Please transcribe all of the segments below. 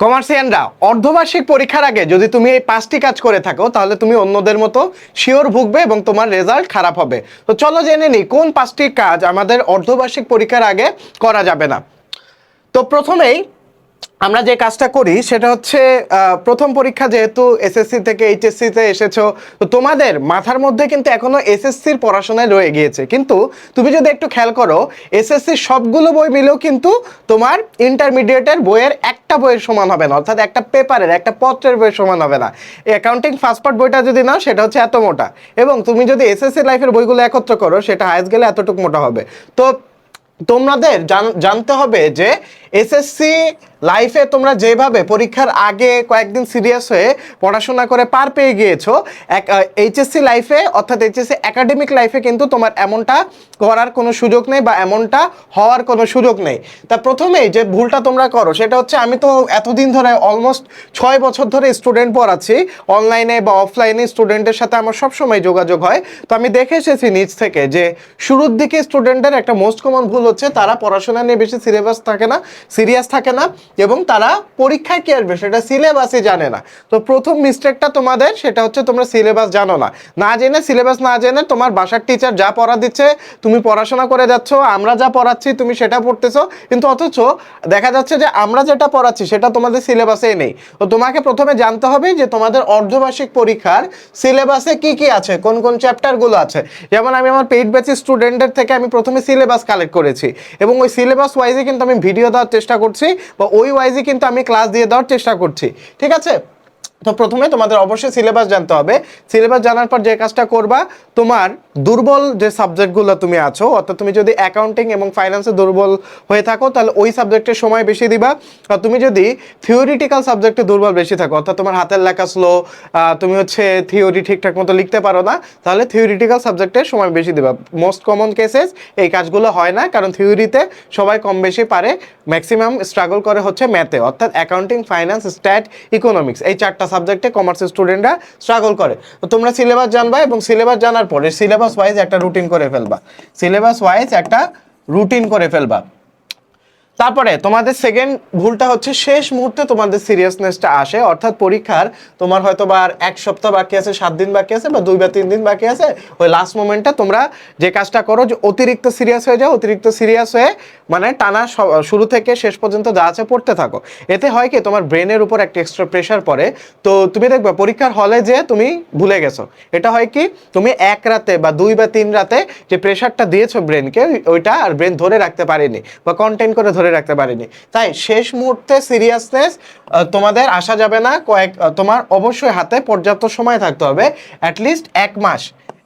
কমার্সিয়ানরা অর্ধবার্ষিক পরীক্ষার আগে যদি তুমি এই পাঁচটি কাজ করে থাকো, তাহলে তুমি অন্যদের মতো শিওর ভুগবে এবং তোমার রেজাল্ট খারাপ হবে। তো চলো জেনে নিই, কোন পাঁচটি কাজ আমাদের অর্ধবার্ষিক পরীক্ষার আগে করা যাবে না? তো প্রথমেই আমরা যে কাজটা করি সেটা হচ্ছে প্রথম পরীক্ষা যেহেতু এসএসসি থেকে এইচএসসিতে এসেছ, তো তোমাদের মাথার মধ্যে কিন্তু এখনও এসএসসির পড়াশোনায় রয়ে গিয়েছে। কিন্তু তুমি যদি একটু খেয়াল করো এসএসসির সবগুলো বই মিলেও কিন্তু তোমার ইন্টারমিডিয়েটের বইয়ের একটা বইয়ের সমান হবে না, অর্থাৎ একটা পেপারের একটা পত্রের বইয়ের সমান হবে না। অ্যাকাউন্টিং ফার্স্ট পার্ট বইটা যদি নাও, সেটা হচ্ছে এত মোটা। এবং তুমি যদি এসএসসি লাইফের বইগুলো একত্র করো, সেটা হায়েস্ট গেলে এতটুকু মোটা হবে। তো তোমাদের জান- জানতে হবে যে এসএসসি লাইফে তোমরা যেভাবে পরীক্ষার আগে কয়েকদিন সিরিয়াস হয়ে পড়াশোনা করে পার পেয়ে গিয়েছো, এক এইচএসসি লাইফে অর্থাৎ এইচএসসি একাডেমিক লাইফে কিন্তু তোমার এমনটা করার কোনো সুযোগ নেই বা এমনটা হওয়ার কোনো সুযোগ নেই। তা প্রথমেই যে ভুলটা তোমরা করো, সেটা হচ্ছে আমি তো এতদিন ধরে অলমোস্ট ছয় বছর ধরে স্টুডেন্ট পড়াচ্ছি অনলাইনে বা অফলাইনে স্টুডেন্টের সাথে আমার সবসময় যোগাযোগ হয়। তো আমি দেখে এসেছি নিজ থেকে যে শুরুর দিকে স্টুডেন্টের একটা মোস্ট কমন ভুল হচ্ছে, তারা পড়াশোনা নিয়ে বেশি সিলেবাস থাকে না সিরিয়াস থাকে না। এবং তারা পরীক্ষায় কি আসবে সেটা সিলেবাসই জানে না। তো প্রথম মিস্টেকটা তোমাদের, সেটা হচ্ছে তোমরা সিলেবাস জানো না। না জেনে সিলেবাস না জেনে তোমার বাসার টিচার যা পড়া দিচ্ছে, তুমি পড়াশোনা করে যাচ্ছ, আমরা যা পড়াচ্ছি, তুমি সেটা পড়তেছো। কিন্তু অথচ দেখা যাচ্ছে যে আমরা যেটা পড়াচ্ছি, সেটা তোমাদের সিলেবাসেই নেই। তো তোমাকে প্রথমে জানতে হবে যে তোমাদের অর্ধবার্ষিক পরীক্ষার সিলেবাসে কি কি আছে, কোন কোন চ্যাপ্টারগুলো আছে। যেমন আমি আমার পেইড ব্যাচের স্টুডেন্টদের থেকে আমি প্রথমে সিলেবাস কালেক্ট করেছি। এবং ওই সিলেবাস ওয়াইজে কিন্তু আমি ভিডিও দেওয়ার চেষ্টা করছি, বা ওই ওয়াইজে কিন্তু আমি ক্লাস দিয়ে দেওয়ার চেষ্টা করছি। ঠিক আছে? তো প্রথমে তোমাদের অবশ্যই সিলেবাস জানতে হবে। সিলেবাস জানার পর যে কাজটা করবা, তোমার দুর্বল যে সাবজেক্টগুলো তুমি আছো, অর্থাৎ তুমি যদি অ্যাকাউন্টিং এবং ফাইন্যান্সে দুর্বল হয়ে থাকো, তাহলে ওই সাবজেক্টে সময় বেশি দিবা। আর তুমি যদি থিওরিটিক্যাল সাবজেক্টে দুর্বল বেশি থাকো, অর্থাৎ তোমার হাতের লেখা স্লো তুমি হচ্ছে থিওরি ঠিকঠাক মতো লিখতে পারো না, তাহলে থিওরিটিক্যাল সাবজেক্টে সময় বেশি দিবা। মোস্ট কমন কেসেস এই কাজগুলো হয় না, কারণ থিওরিতে সবাই কম বেশি পারে ম্যাক্সিমাম স্ট্রাগল করে হচ্ছে ম্যাথে অর্থাৎ অ্যাকাউন্টিং ফাইন্যান্স স্ট্যাট ইকোনমিক্স এই চারটা সাবজেক্টে কমার্সের স্টুডেন্টরা স্ট্রাগল করে। তো তোমরা সিলেবাস জানবা এবং সিলেবাস জানার পরে সিলেবাস ওয়াইজ একটা রুটিন করে ফেলবা। সিলেবাস ওয়াইজ একটা রুটিন করে ফেলবা। তারপরে তোমাদের সেকেন্ড ভুলটা হচ্ছে শেষ মুহূর্তে তোমাদের সিরিয়াসনেসটা আসে। অর্থাৎ পরীক্ষার তোমার হয়তো বা আর এক সপ্তাহ বাকি আছে, সাত দিন বাকি আছে বা দুই বা তিন দিন বাকি আছে, ওই লাস্ট মোমেন্টে তোমরা যে কাজটা করো যে অতিরিক্ত সিরিয়াস হয়ে যাও, অতিরিক্ত সিরিয়াস হয়ে মানে টানা শুরু থেকে শেষ পর্যন্ত যা আছে পড়তে থাকো। এতে হয় কি তোমার ব্রেনের উপর একটা এক্সট্রা প্রেশার পড়ে। তো তুমি দেখবে পরীক্ষার হলে যে তুমি ভুলে গেছো। এটা হয় কি তুমি এক রাতে বা দুই বা তিন রাতে যে প্রেশারটা দিয়েছ ব্রেনকে ওইটা আর ব্রেন ধরে রাখতে পারেনি বা কন্টেন্ট করে ধরে রাখতে পারেনি। তাই শেষ মুহূর্তে সিরিয়াসনেস তোমাদের আসা যাবে না। কয়েক তোমার অবশ্যই হাতে পর্যাপ্ত সময় থাকতে হবে। অ্যাটলিস্ট এক মাস।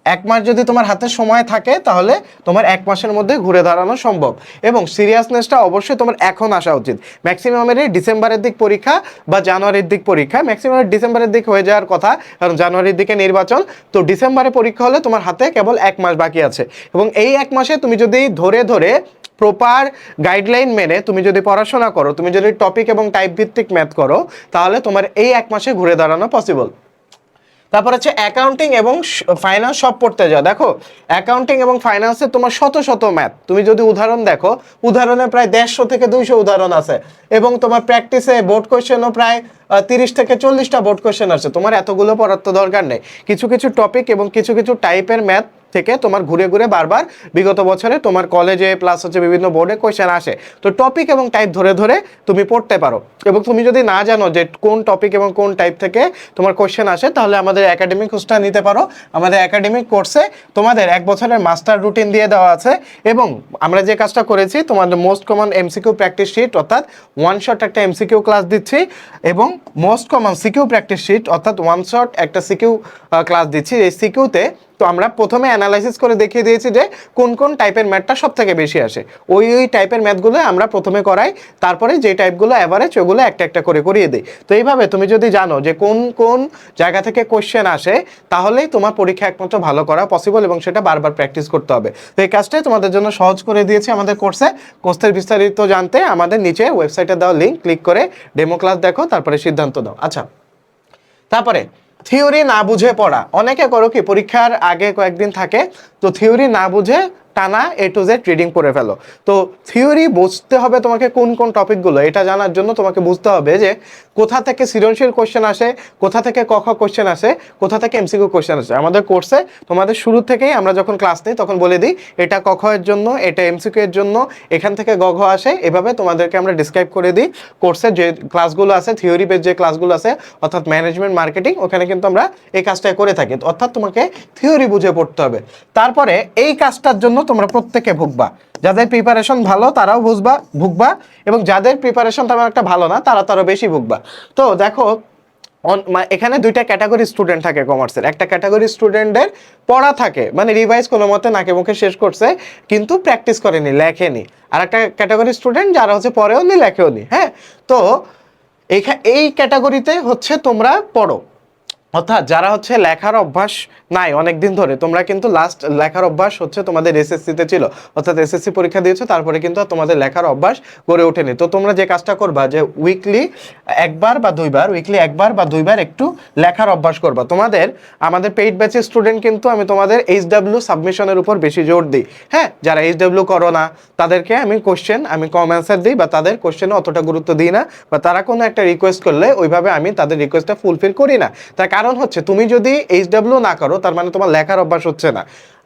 এক মাস যদি তোমার হাতে সময় থাকে, তাহলে তোমার এক মাসের মধ্যে ঘুরে দাঁড়ানো সম্ভব। এবং সিরিয়াসনেসটা অবশ্যই তোমার এখন আসা উচিত। ম্যাক্সিমামেরই ডিসেম্বরের দিক পরীক্ষা বা জানুয়ারির দিক পরীক্ষা ম্যাক্সিমামের ডিসেম্বরের দিক হয়ে যাওয়ার কথা, কারণ জানুয়ারির দিকে নির্বাচন, তো ডিসেম্বরে পরীক্ষা হলে তোমার হাতে কেবল এক মাস বাকি আছে। এবং এই এক মাসে তুমি যদি ধরে ধরে প্রপার গাইডলাইন মেনে তুমি যদি পড়াশোনা করো, তুমি যদি টপিক এবং টাইপ ভিত্তিক ম্যাথ করো, তাহলে তোমার এই এক মাসে ঘুরে দাঁড়ানো পসিবল তারপর হচ্ছে অ্যাকাউন্টিং এবং ফাইন্যান্স সব পড়তে যাও। দেখো অ্যাকাউন্টিং এবং ফাইন্যান্সে তোমার শত শত ম্যাথ তুমি যদি উদাহরণ দেখো, উদাহরণে প্রায় দেড়শো থেকে দুইশো উদাহরণ আছে। এবং তোমার প্র্যাকটিসে বোর্ড কোয়েশ্চেনও প্রায় তিরিশ থেকে চল্লিশটা বোর্ড কোয়েশ্চেন আছে। তোমার এতগুলো পড়ার তো দরকার নেই। কিছু কিছু টপিক এবং কিছু কিছু টাইপের ম্যাথ থেকে তোমার ঘুরে ঘুরে বারবার বিগত বছরে তোমার কলেজে প্লাস হচ্ছে বিভিন্ন বোর্ডে কোয়েশ্চেন আসে। তো টপিক এবং টাইপ ধরে ধরে তুমি পড়তে পারো। এবং তুমি যদি না জানো যে কোন টপিক এবং কোন টাইপ থেকে তোমার কোয়েশ্চেন আসে, তাহলে আমাদের একাডেমিক কোর্সটা নিতে পারো। আমাদের একাডেমিক কোর্সে তোমাদের এক বছরের মাস্টার রুটিন দিয়ে দেওয়া আছে। এবং আমরা যে কাজটা করেছি, তোমাদের most common MCQ practice sheet অর্থাৎ ওয়ান শট একটা এমসিকিউ ক্লাস দিচ্ছি। এবং most common CQ practice sheet অর্থাৎ ওয়ান শট একটা সিকিউ ক্লাস দিচ্ছি। এই সিকিউতে তো আমরা প্রথমে অ্যানালাইসিস করে দেখিয়ে দিয়েছি যে কোন কোন টাইপের ম্যাথটা সব থেকে বেশি আসে। ওই ওই টাইপের ম্যাথগুলো আমরা প্রথমে করাই, তারপরে যে টাইপগুলো অ্যাভারেজ ওগুলো একটা একটা করে করিয়ে দিই। তো এইভাবে তুমি যদি জানো যে কোন কোন জায়গা থেকে কোশ্চেন আসে তাহলেই তোমার পরীক্ষা একমাত্র ভালো করা পসিবল এবং সেটা বারবার প্র্যাকটিস করতে হবে। তো এই কাজটাই তোমাদের জন্য সহজ করে দিয়েছি আমাদের কোর্সে কোর্সের বিস্তারিত জানতে আমাদের নিচে ওয়েবসাইটে দেওয়া লিঙ্ক ক্লিক করে ডেমো ক্লাস দেখো, তারপরে সিদ্ধান্ত দাও আচ্ছা তারপরে থিওরি না বুঝে পড়া। অনেকে করো কি, পরীক্ষার আগে কয়েকদিন থাকে, তো থিওরি না বুঝে টানা এ টু জেড রিডিং পড়ে ফেলো। তো থিওরি বুঝতে হবে তোমাকে কোন কোন টপিকগুলো এটা জানার জন্য তোমাকে বুঝতে হবে যে কোথা থেকে সৃজনশীল কোশ্চেন আসে, কোথা থেকে ক, খ কোশ্চেন আসে, কোথা থেকে এমসিকিউ কোশ্চেন আসে। আমাদের কোর্সে তোমাদের শুরু থেকেই আমরা যখন ক্লাস নিই তখন বলে দিই, এটা ক, খ এর জন্য, এটা এমসিকিউ এর জন্য, এখান থেকে গ ঘ আসে, এভাবে তোমাদেরকে আমরা ডিসক্রাইব করে দিই। কোর্সের যে ক্লাসগুলো আছে থিওরি বেস যে ক্লাসগুলো আছে, অর্থাৎ ম্যানেজমেন্ট মার্কেটিং ওখানে কিন্তু আমরা এই কাজটা করে থাকি। অর্থাৎ তোমাকে থিওরি বুঝে পড়তে হবে। তারপরে এই কাজটার জন্য তোমরা প্রত্যেকে ভুগবা। যাদের প্রিপারেশন ভালো, তারাও বুঝবা, ভুগবা এবং যাদের প্রিপারেশন তেমন একটা ভালো না, তারা তারও বেশি ভুগবা। তো দেখো এখানে দুইটা ক্যাটাগরি স্টুডেন্ট থাকে কমার্সের একটা ক্যাটাগরি স্টুডেন্টের পড়া থাকে মানে রিভাইজ কোনো মতে নাকে মুখে শেষ করছে, কিন্তু প্র্যাকটিস করেনি, লেখেনি। আর একটা ক্যাটাগরি স্টুডেন্ট যারা হচ্ছে পড়েও নি লেখেও নি হ্যাঁ? তো এই ক্যাটাগরিতে হচ্ছে তোমরা পড়ো। অর্থাৎ যারা হচ্ছে লেখার অভ্যাস নাই অনেক দিন ধরে, তোমরা কিন্তু লাস্ট লেখার অভ্যাস হচ্ছে তোমাদের এসএসসিতে ছিল। অর্থাৎ এসএসসি পরীক্ষা দিয়েছ, তারপরে কিন্তু তোমাদের লেখার অভ্যাস গড়ে ওঠেনি। তো তোমরা যে কাজটা করবা যে উইকলি একবার বা দুইবার উইকলি একবার বা দুইবার একটু লেখার অভ্যাস করবা। তোমাদের, আমাদের পেইড ব্যাচের স্টুডেন্ট কিন্তু আমি তোমাদের এইচ ডাব্লিউ সাবমিশনের উপর বেশি জোর দিই। হ্যাঁ যারা এইচ ডাব্লিউ করো না, তাদেরকে আমি কোশ্চেন আমি কম অ্যান্সার দিই বা তাদের কোশ্চেনে অতটা গুরুত্ব দিই না বা তারা কোনো একটা রিকোয়েস্ট করলে ওইভাবে আমি তাদের রিকোয়েস্টটা ফুলফিল করি না। তার কারণ হচ্ছে তুমি যদি এইচ ডাব্লিউ না করো, তার মানে তোমার লেখার অভ্যাস হচ্ছে না।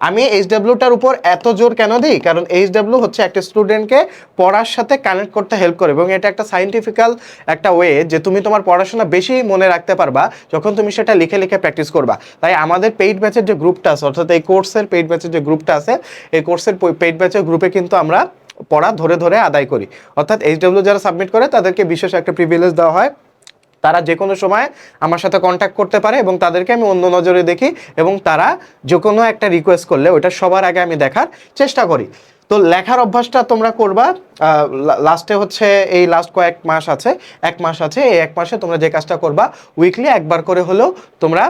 আমি এইচ ডাব্লিউটার উপর এত জোর কেন দিই? কারণ এইচ ডাব্লিউ হচ্ছে একটা স্টুডেন্টকে পড়ার সাথে কানেক্ট করতে হেল্প করে এবং এটা একটা সাইন্টিফিক্যাল একটা ওয়ে যে তুমি তোমার পড়াশোনা বেশি মনে রাখতে পারবা যখন তুমি সেটা লিখে লিখে প্র্যাকটিস করবা। তাই আমাদের পেইড ব্যাচের যে গ্রুপটা আছে, অর্থাৎ এই কোর্সের পেইড ব্যাচের যে গ্রুপটা আছে, এই কোর্সের পেইড ব্যাচের গ্রুপে কিন্তু আমরা পড়া ধরে ধরে আদায় করি। অর্থাৎ এইচ ডাব্লিউ যারা সাবমিট করে, তাদেরকে বিশেষ একটা প্রিভিলেজ দেওয়া হয়। তারা যে কোনো সময় আমার সাথে কন্ট্যাক্ট করতে পারে এবং তাদেরকে আমি অন্য নজরে দেখি এবং তারা যে কোনো একটা রিকোয়েস্ট করলে ওটা সবার আগে আমি দেখার চেষ্টা করি। তো লেখার অভ্যাসটা তোমরা করবা লাস্টে হচ্ছে এই লাস্ট কয়েক মাস আছে, এক মাস আছে, এই এক মাসে তোমরা যে কাজটা করবা উইকলি একবার করে হলেও তোমরা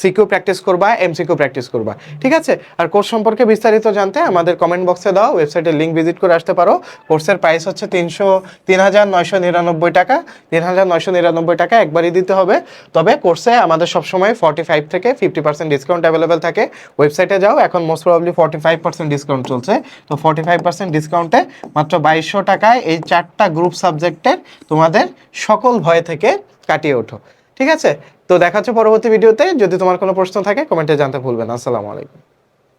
সিকিউ প্র্যাকটিস করবা এমসিকিউ প্র্যাকটিস করবা। ঠিক আছে? আর কোর্স সম্পর্কে বিস্তারিত জানতে আমাদের কমেন্ট বক্সে দাও ওয়েবসাইটের লিঙ্ক ভিজিট করে আসতে পারো। কোর্সের প্রাইস হচ্ছে তিনশো তিন হাজার নয়শো নিরানব্বই টাকা। তিন হাজার নয়শো নিরানব্বই টাকা একবারই দিতে হবে। তবে কোর্সে আমাদের সবসময় ফর্টি ফাইভ থেকে ফিফটি পার্সেন্ট ডিসকাউন্ট অ্যাভেলেবেল থাকে। ওয়েবসাইটে যাও, এখন most probably forty five percent discount চলছে। তো ফর্টি ফাইভ পার্সেন্ট ডিসকাউন্টে মাত্র বাইশশো টাকায় এই চারটা গ্রুপ সাবজেক্টের তোমাদের সকল ভয় থেকে কাটিয়ে ওঠো। ঠিক আছে? তো দেখা হচ্ছে পরবর্তী ভিডিওতে যদি তোমার কোনো প্রশ্ন থাকে কমেন্টে জানতে ভুলবেন আসসালামু আলাইকুম।